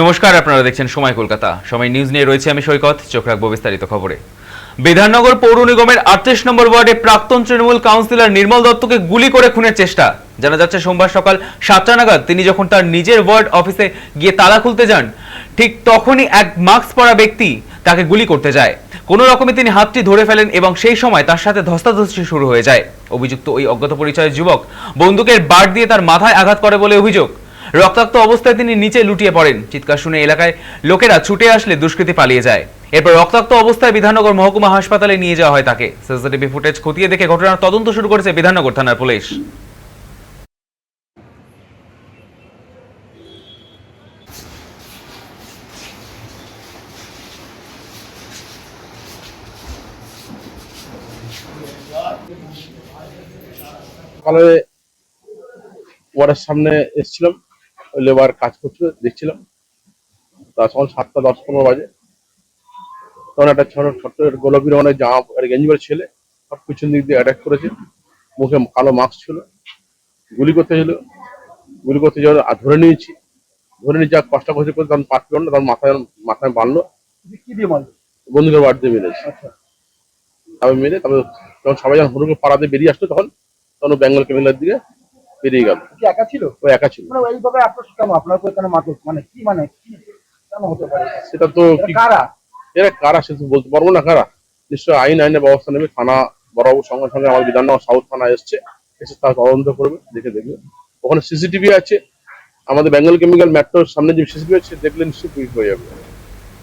নমস্কার, আপনারা দেখছেন সময় কলকাতা। সময় নিউজ নিয়ে রয়েছে আমি সৈকত, চোখ রাখব বিস্তারিত খবরে। বিধাননগর পৌর নিগমের আটত্রিশ নম্বর ওয়ার্ডে প্রাক্তন তৃণমূল কাউন্সিলর নির্মল দত্তকে গুলি করে খুনের চেষ্টা। জানা যাচ্ছে, সোমবার সকাল সাতটা নাগাদ তিনি যখন তার নিজের ওয়ার্ড অফিসে গিয়ে তালা খুলতে যান, ঠিক তখনই এক মাস্ক পরা ব্যক্তি তাকে গুলি করতে যায়। কোনো রকমে তিনি হাতটি ধরে ফেলেন এবং সেই সময় তার সাথে ধস্তাধস্তি শুরু হয়ে যায়। অভিযুক্ত ওই অজ্ঞাত পরিচয়ের যুবক বন্দুকের বার দিয়ে তার মাথায় আঘাত করে বলে অভিযোগ। রক্তাক্ত অবস্থায় তিনি নিচে লুটিয়ে পড়েন। চিৎকার শুনে এলাকায় লোকেরা ছুটে আসলে দুষ্কৃতী পালিয়ে যায়। এরপর রক্তাক্ত অবস্থায় বিধাননগর মহকুমা হাসপাতালে নিয়ে যাওয়া হয় তাকে। সিসিটিভি ফুটেজ খতিয়ে দেখে ঘটনার তদন্ত শুরু করেছে বিধাননগর থানার পুলিশ। সকালে ওয়ারের সামনে এসেছিলাম। লেবার কাজ করছিল দেখছিলাম। তা সকাল সাতটা দশ পনেরো বাজে। তখন একটা ছোট ছোট্ট গোলাপি রঙের জামা আর গেঞ্জি পরে ছেলে সব পিছন দিক দিয়ে অ্যাটাক করেছে। মুখে কালো মাস্ক ছিল। গুলি করতে ছিল। গুলি করতে যাওয়ার আর ধরে নিয়েছি। ধরে নিয়ে যা কষ্ট করছে করে তখন পাঁচ না তখন মাথায় মাথায় বাঁধলো। কি দিয়ে বন্ধুকের বাড়িতে মেরেছে তবে মেরে তবে যখন সবাই যখন হুড়ুকে পাড়াতে বেরিয়ে আসলো তখন তখন বেঙ্গল কেমিলার দিকে বেরিয়ে গেল। একা ছিল? ও একা ছিল। মানে এইভাবে আপনার কেন আপনার মানে কি মানে কি কেন হতে পারে? সেটা তো কারা? এরা কারা সে তো বলতে পারব না কারা? আইন আইনের ব্যবস্থা নেবে। থানা বরাবর সঙ্গে সঙ্গে আমাদের বিধাননগর সাউথ থানা এসছে। এসে তার তদন্ত করবে দেখে দেখবে। ওখানে সিসিটিভি আছে। আমাদের বেঙ্গল কেমিক্যাল মেট্রোর সামনে যে সিসিটিভি আছে দেখলে নিশ্চয়ই পুলিশ হয়ে যাবে।